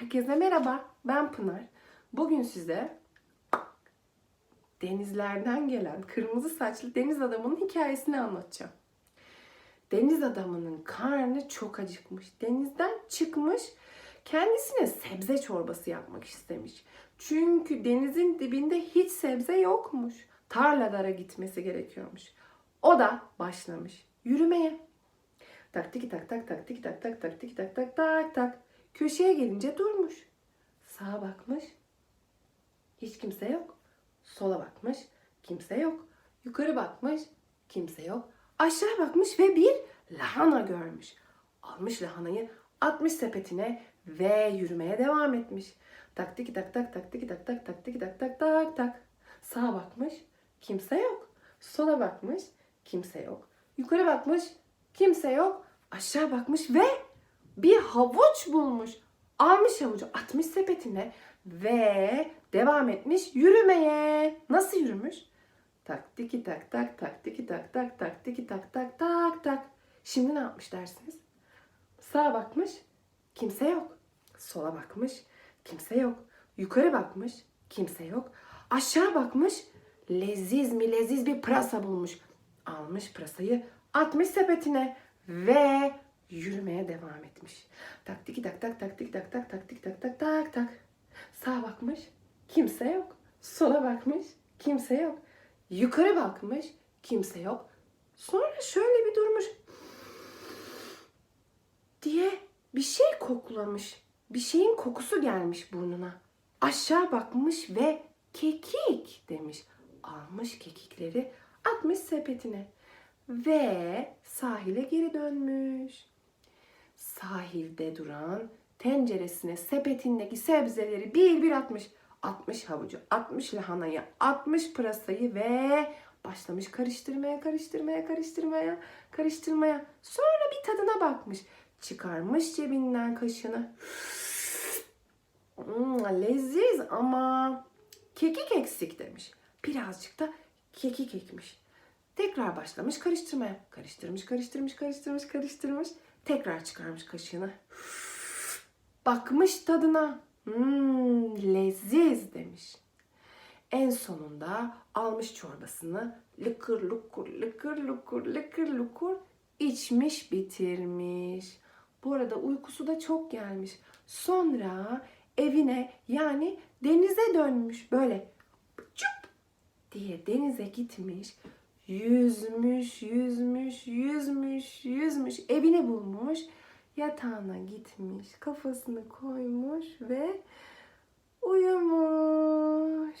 Herkese merhaba, ben Pınar. Bugün size denizlerden gelen kırmızı saçlı deniz adamının hikayesini anlatacağım. Deniz adamının karnı çok acıkmış. Denizden çıkmış, kendisine sebze çorbası yapmak istemiş. Çünkü denizin dibinde hiç sebze yokmuş. Tarlalara gitmesi gerekiyormuş. O da başlamış yürümeye. Tak tiki tak tak tak tiki tak tak tak tiki tak tak tak tak. Köşeye gelince durmuş. Sağa bakmış. Hiç kimse yok. Sola bakmış. Kimse yok. Yukarı bakmış. Kimse yok. Aşağı bakmış ve bir lahana görmüş. Almış lahanayı atmış sepetine ve yürümeye devam etmiş. Tak tiki tak tak tak tiki tak tak tak tiki tak tak tak tak. Sağa bakmış. Kimse yok. Sola bakmış. Kimse yok. Yukarı bakmış. Kimse yok. Aşağı bakmış ve bir havuç bulmuş. Almış havucu atmış sepetine ve devam etmiş yürümeye. Nasıl yürümüş? Tak tiki tak tak tak tiki tak tak tak tiki tak tak tak tak. Şimdi ne yapmış dersiniz? Sağa bakmış. Kimse yok. Sola bakmış. Kimse yok. Yukarı bakmış. Kimse yok. Aşağı bakmış. Leziz mi leziz bir pırasa bulmuş. Almış pırasayı atmış sepetine ve yürümeye devam etmiş. Tak tiki tak tak tak tiki tak tak tak tiki tak tak tak tak. Sağa bakmış. Kimse yok. Sola bakmış. Kimse yok. Yukarı bakmış. Kimse yok. Sonra şöyle bir durmuş. Diye bir şey koklamış. Bir şeyin kokusu gelmiş burnuna. Aşağı bakmış ve kekik demiş. Almış kekikleri atmış sepetine ve sahile geri dönmüş. Sahilde duran tenceresine sepetindeki sebzeleri bir bir atmış. Atmış havucu, atmış lahanayı, atmış pırasayı ve başlamış karıştırmaya, karıştırmaya, karıştırmaya, karıştırmaya. Sonra bir tadına bakmış. Çıkarmış cebinden kaşığını. Hmm, leziz ama kekik eksik demiş. Birazcık da kekik ekmiş. Tekrar başlamış karıştırmaya. Karıştırmış, karıştırmış, karıştırmış, karıştırmış. Tekrar çıkarmış kaşığını. Bakmış tadına. Hmm, leziz demiş. En sonunda almış çorbasını lıkır lukur, lıkır lukur, lıkır lukur içmiş bitirmiş. Bu arada uykusu da çok gelmiş. Sonra evine yani denize dönmüş. Böyle çup diye denize gitmiş. Yüzmüş, yüzmüş, yüzmüş, yüzmüş. Evini bulmuş. Yatağına gitmiş. Kafasını koymuş ve uyumuş.